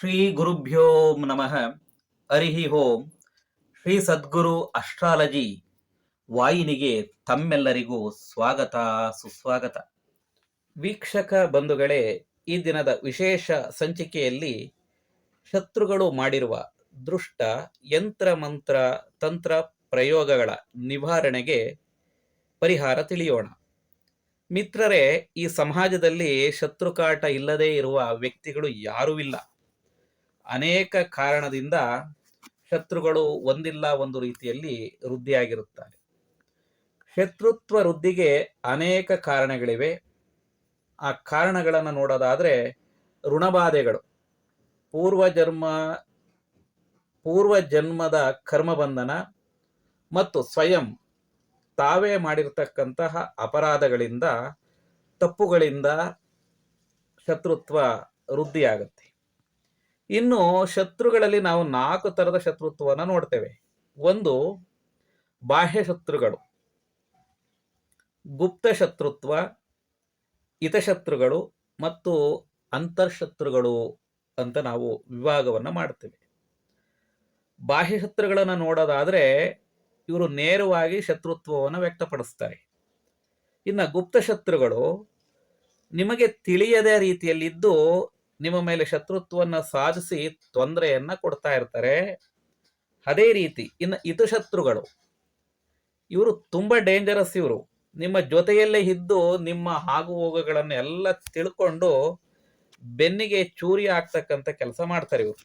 ಶ್ರೀ ಗುರುಭ್ಯೋ ನಮಃ ಅರಿಹಿ ಹೋಂ ಶ್ರೀ ಸದ್ಗುರು ಅಸ್ಟ್ರಾಲಜಿ ವಾಹಿನಿಗೆ ತಮ್ಮೆಲ್ಲರಿಗೂ ಸ್ವಾಗತ, ಸುಸ್ವಾಗತ. ವೀಕ್ಷಕ ಬಂಧುಗಳೇ, ಈ ದಿನದ ವಿಶೇಷ ಸಂಚಿಕೆಯಲ್ಲಿ ಶತ್ರುಗಳು ಮಾಡಿರುವ ದೃಷ್ಟ ಯಂತ್ರ ಮಂತ್ರ ತಂತ್ರ ಪ್ರಯೋಗಗಳ ನಿವಾರಣೆಗೆ ಪರಿಹಾರ ತಿಳಿಯೋಣ. ಮಿತ್ರರೇ, ಈ ಸಮಾಜದಲ್ಲಿ ಶತ್ರುಕಾಟ ಇಲ್ಲದೇ ಇರುವ ವ್ಯಕ್ತಿಗಳು ಯಾರೂ ಇಲ್ಲ. ಅನೇಕ ಕಾರಣದಿಂದ ಶತ್ರುಗಳು ಒಂದಿಲ್ಲ ಒಂದು ರೀತಿಯಲ್ಲಿ ವೃದ್ಧಿಯಾಗಿರುತ್ತಾರೆ. ಶತ್ರುತ್ವ ವೃದ್ಧಿಗೆ ಅನೇಕ ಕಾರಣಗಳಿವೆ. ಆ ಕಾರಣಗಳನ್ನು ನೋಡೋದಾದ್ರೆ ಋಣಬಾಧೆಗಳು. ಪೂರ್ವ ಜನ್ಮ, ಪೂರ್ವ ಜನ್ಮದ ಕರ್ಮಬಂಧನ ಮತ್ತು ಸ್ವಯಂ ತಾವೇ ಮಾಡಿರ್ತಕ್ಕಂತಹ ಅಪರಾಧಗಳಿಂದ, ತಪ್ಪುಗಳಿಂದ ಶತ್ರುತ್ವ ವೃದ್ಧಿಯಾಗುತ್ತೆ. ಇನ್ನು ಶತ್ರುಗಳಲ್ಲಿ ನಾವು ನಾಲ್ಕು ತರದ ಶತ್ರುತ್ವವನ್ನು ನೋಡ್ತೇವೆ. ಒಂದು, ಬಾಹ್ಯ ಶತ್ರುಗಳು. ಗುಪ್ತ ಶತ್ರುತ್ವ ಹಿತಶತ್ರುಗಳು ಮತ್ತು ಅಂತರ್ಶತ್ರುಗಳು ಅಂತ ನಾವು ವಿಭಾಗವನ್ನು ಮಾಡ್ತೇವೆ. ಬಾಹ್ಯ ಶತ್ರುಗಳನ್ನು ನೋಡೋದಾದರೆ ಇವರು ನೇರವಾಗಿ ಶತ್ರುತ್ವವನ್ನು ವ್ಯಕ್ತಪಡಿಸ್ತಾರೆ. ಇನ್ನು ಗುಪ್ತ ಶತ್ರುಗಳು ನಿಮಗೆ ತಿಳಿಯದ ರೀತಿಯಲ್ಲಿದ್ದು ನಿಮ್ಮ ಮೇಲೆ ಶತ್ರುತ್ವವನ್ನು ಸಾಧಿಸಿ ತೊಂದರೆಯನ್ನ ಕೊಡ್ತಾ ಇರ್ತಾರೆ. ಅದೇ ರೀತಿ ಇನ್ನು ಹಿತಶತ್ರುಗಳು ಇವರು ತುಂಬಾ ಡೇಂಜರಸ್ ಇವರು. ನಿಮ್ಮ ಜೊತೆಯಲ್ಲೇ ಇದ್ದು ನಿಮ್ಮ ಆಗು ಹೋಗುಗಳನ್ನು ಎಲ್ಲ ತಿಳ್ಕೊಂಡು ಬೆನ್ನಿಗೆ ಚೂರಿ ಆಗ್ತಕ್ಕಂಥ ಕೆಲಸ ಮಾಡ್ತಾರೆ ಇವರು.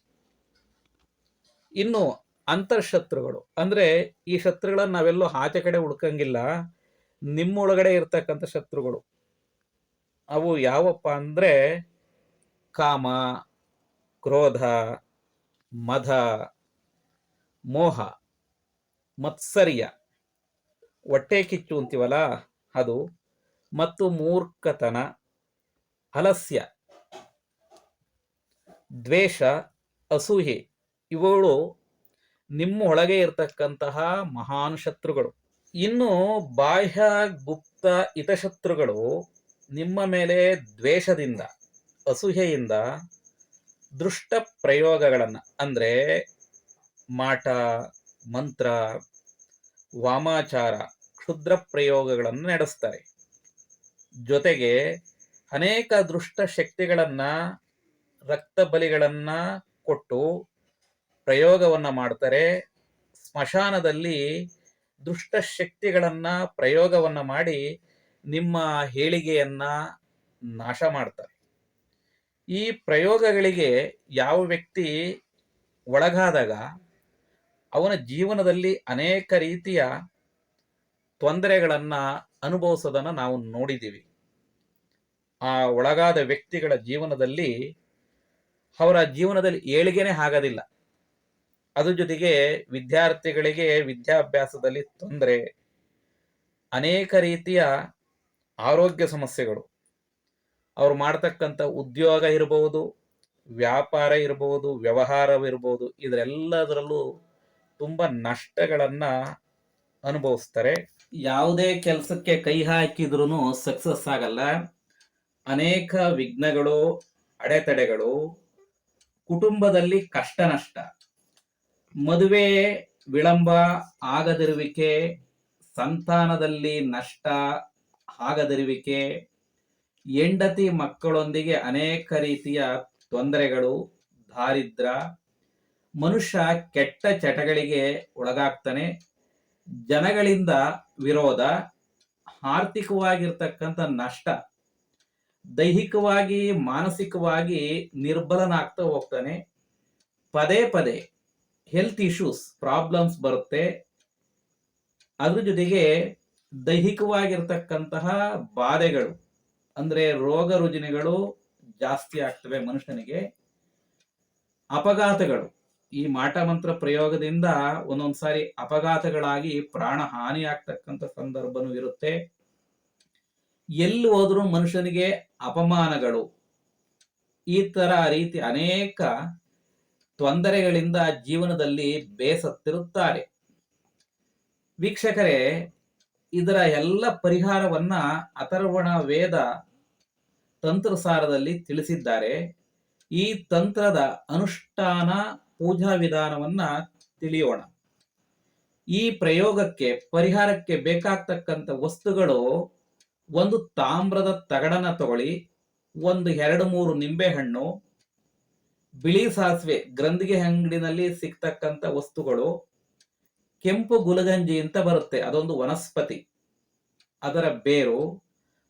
ಇನ್ನು ಅಂತರ್ಶತ್ರುಗಳು ಅಂದ್ರೆ ಈ ಶತ್ರುಗಳನ್ನ ನಾವೆಲ್ಲೋ ಆಚೆ ಕಡೆ ಹುಡ್ಕಂಗಿಲ್ಲ. ನಿಮ್ಮೊಳಗಡೆ ಇರ್ತಕ್ಕಂಥ ಶತ್ರುಗಳು, ಅವು ಯಾವಪ್ಪ ಅಂದ್ರೆ ಕಾಮ, ಕ್ರೋಧ ಮಧ ಮೋಹ, ಮತ್ಸರ್ಯ. ಹೊಟ್ಟೆ ಕಿಚ್ಚು ಅಂತೀವಲ್ಲ, ಅದು ಮತ್ತು ಮೂರ್ಖತನ ಅಲಸ್ಯ ದ್ವೇಷ ಅಸೂಹೆ ಇವುಗಳು ನಿಮ್ಮ ಒಳಗೆ ಇರತಕ್ಕಂತಹ ಮಹಾನ್ ಶತ್ರುಗಳು. ಇನ್ನು ಬಾಹ್ಯ ಗುಪ್ತ ಹಿತಶತ್ರುಗಳು ನಿಮ್ಮ ಮೇಲೆ ದ್ವೇಷದಿಂದ ಅಸೂಹೆಯಿಂದ ದೃಷ್ಟ ಪ್ರಯೋಗಗಳನ್ನು ಅಂದರೆ ಮಾಟ, ಮಂತ್ರ, ವಾಮಾಚಾರ ಕ್ಷುದ್ರ ಪ್ರಯೋಗಗಳನ್ನು ನಡೆಸ್ತಾರೆ. ಜೊತೆಗೆ ಅನೇಕ ದೃಷ್ಟ ಶಕ್ತಿಗಳನ್ನು, ರಕ್ತ ಬಲಿಗಳನ್ನು ಕೊಟ್ಟು ಪ್ರಯೋಗವನ್ನು ಮಾಡ್ತಾರೆ. ಸ್ಮಶಾನದಲ್ಲಿ ದುಷ್ಟ ಶಕ್ತಿಗಳನ್ನು ಪ್ರಯೋಗವನ್ನು ಮಾಡಿ ನಿಮ್ಮ ಹೇಳಿಗೆಯನ್ನು ನಾಶ ಮಾಡ್ತಾರೆ. ಈ ಪ್ರಯೋಗಗಳಿಗೆ ಯಾವ ವ್ಯಕ್ತಿ ಒಳಗಾದಾಗ ಅವನ ಜೀವನದಲ್ಲಿ ಅನೇಕ ರೀತಿಯ ತೊಂದರೆಗಳನ್ನ ಅನುಭವಿಸೋದನ್ನ ನಾವು ನೋಡಿದ್ದೀವಿ. ಆ ಒಳಗಾದ ವ್ಯಕ್ತಿಗಳ ಜೀವನದಲ್ಲಿ ಅವರ ಜೀವನದಲ್ಲಿ ಏಳಿಗೆನೆ ಆಗೋದಿಲ್ಲ. ಅದ್ರ ಜೊತೆಗೆ ವಿದ್ಯಾರ್ಥಿಗಳಿಗೆ ವಿದ್ಯಾಭ್ಯಾಸದಲ್ಲಿ ತೊಂದರೆ, ಅನೇಕ ರೀತಿಯ ಆರೋಗ್ಯ ಸಮಸ್ಯೆಗಳು ಅವ್ರು ಮಾಡ್ತಕ್ಕಂಥ ಉದ್ಯೋಗ ಇರಬಹುದು ವ್ಯಾಪಾರ ಇರಬಹುದು ವ್ಯವಹಾರವಿರಬಹುದು ಇದರೆಲ್ಲದರಲ್ಲೂ ತುಂಬ ನಷ್ಟಗಳನ್ನು ಅನುಭವಿಸ್ತಾರೆ. ಯಾವುದೇ ಕೆಲಸಕ್ಕೆ ಕೈ ಹಾಕಿದ್ರೂ ಸಕ್ಸಸ್ ಆಗಲ್ಲ. ಅನೇಕ ವಿಘ್ನಗಳು, ಅಡೆತಡೆಗಳು, ಕುಟುಂಬದಲ್ಲಿ ಕಷ್ಟ ನಷ್ಟ ಮದುವೆ ವಿಳಂಬ ಆಗದಿರುವಿಕೆ, ಸಂತಾನದಲ್ಲಿ ನಷ್ಟ ಆಗದಿರುವಿಕೆ ಹೆಂಡತಿ ಮಕ್ಕಳೊಂದಿಗೆ ಅನೇಕ ರೀತಿಯ ತೊಂದರೆಗಳು, ದಾರಿದ್ರ, ಮನುಷ್ಯ ಕೆಟ್ಟ ಚಟಗಳಿಗೆ ಒಳಗಾಗ್ತಾನೆ. ಜನಗಳಿಂದ ವಿರೋಧ, ಆರ್ಥಿಕವಾಗಿರ್ತಕ್ಕಂಥ ನಷ್ಟ, ದೈಹಿಕವಾಗಿ, ಮಾನಸಿಕವಾಗಿ ನಿರ್ಬಲನಾಗ್ತಾ ಹೋಗ್ತಾನೆ. ಪದೇ ಪದೇ ಹೆಲ್ತ್ ಇಶ್ಯೂಸ್ ಪ್ರಾಬ್ಲಮ್ಸ್ ಬರುತ್ತೆ. ಅದ್ರ ಜೊತೆಗೆ ದೈಹಿಕವಾಗಿರ್ತಕ್ಕಂತಹ ಬಾಧೆಗಳು ಅಂದ್ರೆ ರೋಗ ರುಜಿನಗಳು ಜಾಸ್ತಿ ಆಗ್ತವೆ ಮನುಷ್ಯನಿಗೆ. ಅಪಘಾತಗಳು. ಈ ಮಾಟ ಮಂತ್ರ ಪ್ರಯೋಗದಿಂದ ಒಂದೊಂದ್ಸಾರಿ ಅಪಘಾತಗಳಾಗಿ ಪ್ರಾಣ ಹಾನಿ ಆಗ್ತಕ್ಕಂಥ ಸಂದರ್ಭನೂ ಇರುತ್ತೆ. ಎಲ್ಲಿ ಹೋದ್ರೂ ಮನುಷ್ಯನಿಗೆ ಅಪಮಾನಗಳು. ಈ ತರ ರೀತಿ ಅನೇಕ ತೊಂದರೆಗಳಿಂದ ಜೀವನದಲ್ಲಿ ಬೇಸತ್ತಿರುತ್ತಾರೆ. ವೀಕ್ಷಕರೇ ಇದರ ಎಲ್ಲ ಪರಿಹಾರವನ್ನ ಅಥರ್ವಣ ವೇದ ತಂತ್ರಸಾರದಲ್ಲಿ ತಿಳಿಸಿದ್ದಾರೆ. ಈ ತಂತ್ರದ ಅನುಷ್ಠಾನ ಪೂಜಾ ವಿಧಾನವನ್ನ ತಿಳಿಯೋಣ. ಈ ಪ್ರಯೋಗಕ್ಕೆ, ಪರಿಹಾರಕ್ಕೆ ಬೇಕಾಗ್ತಕ್ಕಂಥ ವಸ್ತುಗಳು ಒಂದು ತಾಮ್ರದ ತಗಡನ್ನ ತಗೊಳ್ಳಿ, ಒಂದು ಎರಡು ಮೂರು ನಿಂಬೆಹಣ್ಣು, ಬಿಳಿ ಸಾಸಿವೆ, ಗ್ರಂಥಿಗೆ ಅಂಗಡಿನಲ್ಲಿ ಸಿಗ್ತಕ್ಕಂಥ ವಸ್ತುಗಳು ಕೆಂಪು ಗುಲಗಂಜಿ ಅಂತ ಬರುತ್ತೆ, ಅದೊಂದು ವನಸ್ಪತಿ. ಅದರ ಬೇರು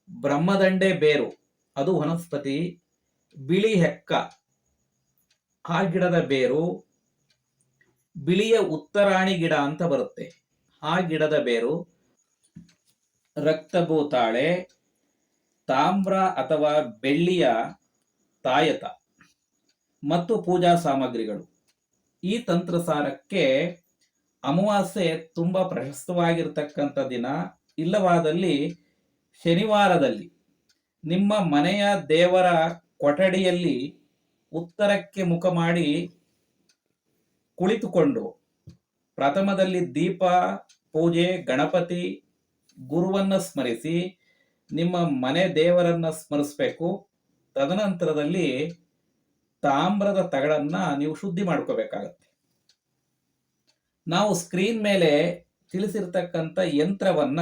ಬ್ರಹ್ಮದಂಡೆ ಬೇರು, ಅದು ವನಸ್ಪತಿ. ಬಿಳಿ ಹೆಕ್ಕ, ಆ ಗಿಡದ ಬೇರು ಬಿಳಿಯ ಉತ್ತರಾಣಿ ಗಿಡ ಅಂತ ಬರುತ್ತೆ. ಆ ಗಿಡದ ಬೇರು ರಕ್ತಭೂತಾಳೆ, ತಾಮ್ರ ಅಥವಾ ಬೆಳ್ಳಿಯ ತಾಯತ ಮತ್ತು ಪೂಜಾ ಸಾಮಗ್ರಿಗಳು. ಈ ತಂತ್ರಸಾರಕ್ಕೆ ಅಮಾವಾಸ್ಯೆ ತುಂಬಾ ಪ್ರಶಸ್ತವಾಗಿರ್ತಕ್ಕಂಥ ದಿನ. ಇಲ್ಲವಾದಲ್ಲಿ ಶನಿವಾರದಲ್ಲಿ ನಿಮ್ಮ ಮನೆಯ ದೇವರ ಕೊಠಡಿಯಲ್ಲಿ ಉತ್ತರಕ್ಕೆ ಮುಖ ಮಾಡಿ ಕುಳಿತುಕೊಂಡು ಪ್ರಥಮದಲ್ಲಿ ದೀಪ, ಪೂಜೆ, ಗಣಪತಿ, ಗುರುವನ್ನ ಸ್ಮರಿಸಿ ನಿಮ್ಮ ಮನೆ ದೇವರನ್ನ ಸ್ಮರಿಸಬೇಕು. ತದನಂತರದಲ್ಲಿ ತಾಮ್ರದ ತಗಡನ್ನ ನೀವು ಶುದ್ಧಿ ಮಾಡ್ಕೋಬೇಕಾಗತ್ತೆ. ನಾವು ಸ್ಕ್ರೀನ್ ಮೇಲೆ ತಿಳಿಸಿರ್ತಕ್ಕಂಥ ಯಂತ್ರವನ್ನ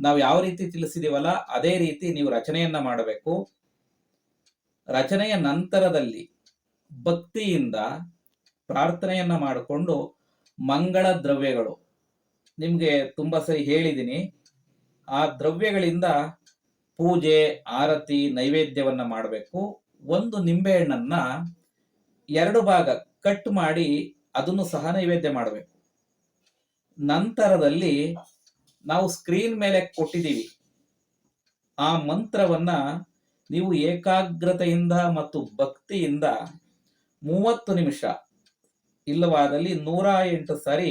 ನಾವು ಯಾವ ರೀತಿ ತಿಳಿಸಿದೀವಲ್ಲ, ಅದೇ ರೀತಿ ನೀವು ರಚನೆಯನ್ನ ಮಾಡಬೇಕು. ರಚನೆಯ ನಂತರದಲ್ಲಿ ಭಕ್ತಿಯಿಂದ ಪ್ರಾರ್ಥನೆಯನ್ನ ಮಾಡಿಕೊಂಡು ಮಂಗಳ ದ್ರವ್ಯಗಳು. ನಿಮಗೆ ತುಂಬಾ ಸರಿ ಹೇಳಿದ್ದೀನಿ ಆ ದ್ರವ್ಯಗಳಿಂದ ಪೂಜೆ, ಆರತಿ, ನೈವೇದ್ಯವನ್ನ ಮಾಡಬೇಕು. ಒಂದು ನಿಂಬೆಹಣ್ಣನ್ನ ಎರಡು ಭಾಗ ಕಟ್ ಮಾಡಿ ಅದನ್ನು ಸಹ ನೈವೇದ್ಯ ಮಾಡಬೇಕು. ನಂತರದಲ್ಲಿ ನಾವು ಸ್ಕ್ರೀನ್ ಮೇಲೆ ಕೊಟ್ಟಿದ್ದೀವಿ. ಆ ಮಂತ್ರವನ್ನ ನೀವು ಏಕಾಗ್ರತೆಯಿಂದ ಮತ್ತು ಭಕ್ತಿಯಿಂದ ಮೂವತ್ತು ನಿಮಿಷ, ಇಲ್ಲವಾದಲ್ಲಿ ನೂರ ಎಂಟು ಸಾರಿ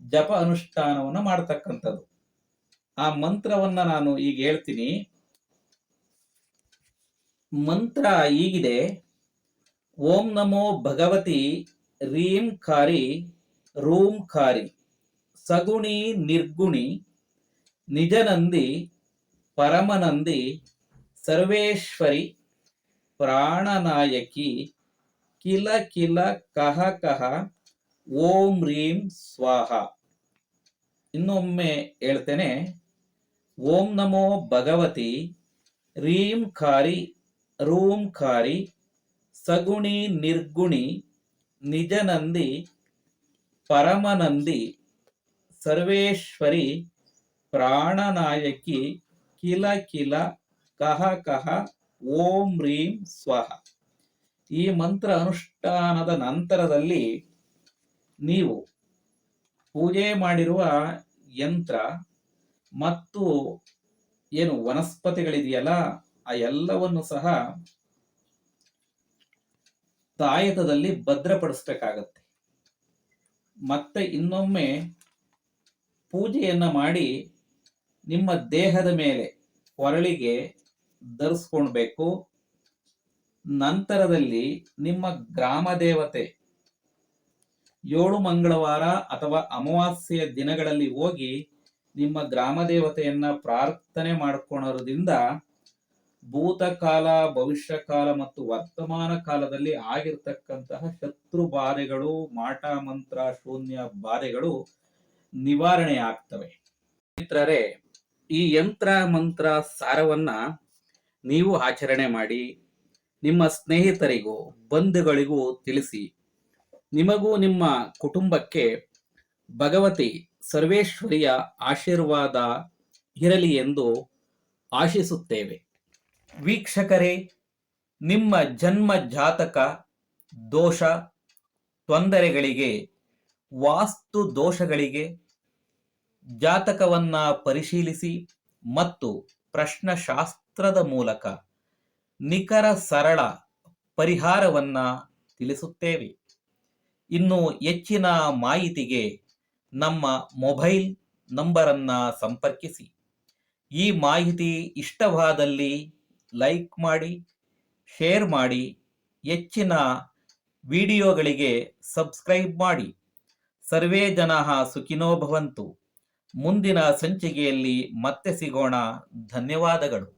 ಜಪ ಅನುಷ್ಠಾನವನ್ನು ಮಾಡ್ತಕ್ಕಂಥದ್ದು. ಆ ಮಂತ್ರವನ್ನ ನಾನು ಈಗ ಹೇಳ್ತೀನಿ. ಮಂತ್ರ ಈಗಿದೆ ಓಂ ನಮೋ ಭಗವತಿ ರೀಂ ಖಾರಿ ರೂಂ ಖಾರಿ ಸಗುಣಿ ನಿರ್ಗುಣಿ, ನಿಜನಂದಿ, ಪರಮನಂದಿ, ಸರ್ವೇಶ್ವರಿ, ಪ್ರಾಣನಾಯಕಿ, ಕಿಲ ಕಿಲ ಕಹ ಕಹ, ಓಂ ರೀಂ ಸ್ವಾಹ. ಇನ್ನೊಮ್ಮೆ ಹೇಳ್ತೇನೆ, ಓಂ ನಮೋ ಭಗವತಿ, ರೀಂ ಖಾರಿ ರೂಂ ಖಾರಿ ಸಗುಣಿ ನಿರ್ಗುಣಿ, ನಿಜನಂದಿ, ಪರಮನಂದಿ ಸರ್ವೇಶ್ವರಿ ಪ್ರಾಣನಾಯಕಿ ಕಿಲ ಕಿಲ ಕಹ ಕಹ ಓಂ ರೀಂ ಸ್ವಹ. ಈ ಮಂತ್ರ ಅನುಷ್ಠಾನದ ನಂತರದಲ್ಲಿ ನೀವು ಪೂಜೆ ಮಾಡಿರುವ ಯಂತ್ರ ಮತ್ತು ಏನು ವನಸ್ಪತಿಗಳಿದೆಯಲ್ಲ, ಆ ಎಲ್ಲವನ್ನು ಸಹ ತಾಯತದಲ್ಲಿ ಭದ್ರಪಡಿಸ್ಬೇಕಾಗತ್ತೆ. ಮತ್ತೆ ಇನ್ನೊಮ್ಮೆ ಪೂಜೆಯನ್ನ ಮಾಡಿ ನಿಮ್ಮ ದೇಹದ ಮೇಲೆ ಕೊರಳಿಗೆ ಧರಿಸ್ಕೊಳ್ಬೇಕು. ನಂತರದಲ್ಲಿ ನಿಮ್ಮ ಗ್ರಾಮ ದೇವತೆ ಏಳು ಮಂಗಳವಾರ ಅಥವಾ ಅಮಾವಾಸ್ಯೆಯ ದಿನಗಳಲ್ಲಿ ಹೋಗಿ ನಿಮ್ಮ ಗ್ರಾಮ ದೇವತೆಯನ್ನ ಪ್ರಾರ್ಥನೆ ಮಾಡ್ಕೊಳೋದ್ರಿಂದ ಭೂತಕಾಲ ಭವಿಷ್ಯ ಕಾಲ ಮತ್ತು ವರ್ತಮಾನ ಕಾಲದಲ್ಲಿ ಆಗಿರ್ತಕ್ಕಂತಹ ಶತ್ರು ಬಾಧೆಗಳು, ಮಾಟ, ಮಂತ್ರ, ಶೂನ್ಯ ಬಾಧೆಗಳು ನಿವಾರಣೆ ಆಗ್ತವೆ. ಮಿತ್ರರೇ ಈ ಯಂತ್ರ ಮಂತ್ರ ಸಾರವನ್ನ ನೀವು ಆಚರಣೆ ಮಾಡಿ, ನಿಮ್ಮ ಸ್ನೇಹಿತರಿಗೂ, ಬಂಧುಗಳಿಗೂ ತಿಳಿಸಿ. ನಿಮಗೂ ನಿಮ್ಮ ಕುಟುಂಬಕ್ಕೆ ಭಗವತಿ ಸರ್ವೇಶ್ವರಿಯ ಆಶೀರ್ವಾದ ಇರಲಿ ಎಂದು ಆಶಿಸುತ್ತೇವೆ. ವೀಕ್ಷಕರೇ, ನಿಮ್ಮ ಜನ್ಮ ಜಾತಕ ದೋಷ, ತೊಂದರೆಗಳಿಗೆ ವಾಸ್ತು ದೋಷಗಳಿಗೆ ಜಾತಕವನ್ನ ಪರಿಶೀಲಿಸಿ ಮತ್ತು ಪ್ರಶ್ನಶಾಸ್ತ್ರದ ಮೂಲಕ ನಿಖರ ಸರಳ ಪರಿಹಾರವನ್ನ ತಿಳಿಸುತ್ತೇವೆ. ಇನ್ನು ಹೆಚ್ಚಿನ ಮಾಹಿತಿಗೆ ನಮ್ಮ ಮೊಬೈಲ್ ನಂಬರನ್ನ ಸಂಪರ್ಕಿಸಿ. ಈ ಮಾಹಿತಿ ಇಷ್ಟವಾದಲ್ಲಿ ಲೈಕ್ ಮಾಡಿ, ಶೇರ್ ಮಾಡಿ, ಹೆಚ್ಚಿನ ವಿಡಿಯೋಗಳಿಗೆ ಸಬ್ಸ್ಕ್ರೈಬ್ ಮಾಡಿ. ಸರ್ವೇ ಜನ ಸುಖಿನೋ ಭವಂತು. ಮುಂದಿನ ಸಂಚಿಕೆಯಲ್ಲಿ ಮತ್ತೆ ಸಿಗೋಣ. ಧನ್ಯವಾದಗಳು.